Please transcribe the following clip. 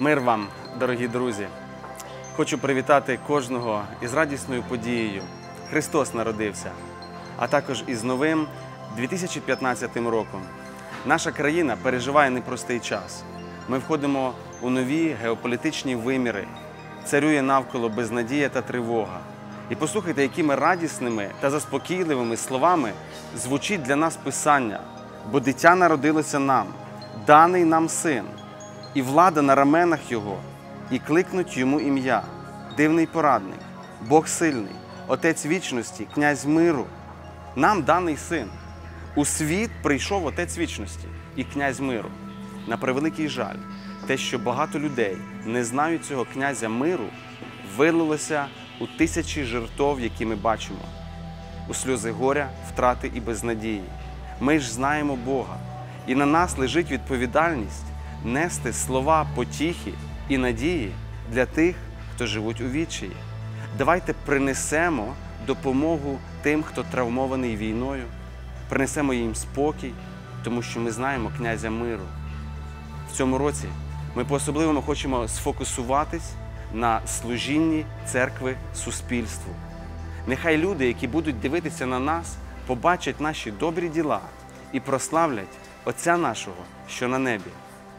Мир вам, дорогі друзі! Хочу привітати кожного із радісною подією. Христос народився, а також із новим 2015 роком. Наша країна переживає непростий час. Ми входимо у нові геополітичні виміри, царює навколо безнадія та тривога. І послухайте, якими радісними та заспокійливими словами звучить для нас Писання, бо дитя народилося нам, даний нам син, і влада на раменах його, і кликнуть йому ім'я, дивний порадник, Бог сильний, Отець вічності, князь миру. Нам даний син. У світ прийшов Отець вічності і князь миру. На превеликий жаль, те, що багато людей не знають цього князя миру, вилилося у тисячі жертов, які ми бачимо, у сльози горя, втрати і безнадії. Ми ж знаємо Бога, і на нас лежить відповідальність нести слова потіхи і надії для тих, хто живуть у відчаї. Давайте принесемо допомогу тим, хто травмований війною, принесемо їм спокій, тому що ми знаємо князя миру. В цьому році ми по-особливому хочемо сфокусуватись на служінні церкви суспільству. Нехай люди, які будуть дивитися на нас, побачать наші добрі діла і прославлять Отця нашого, що на небі.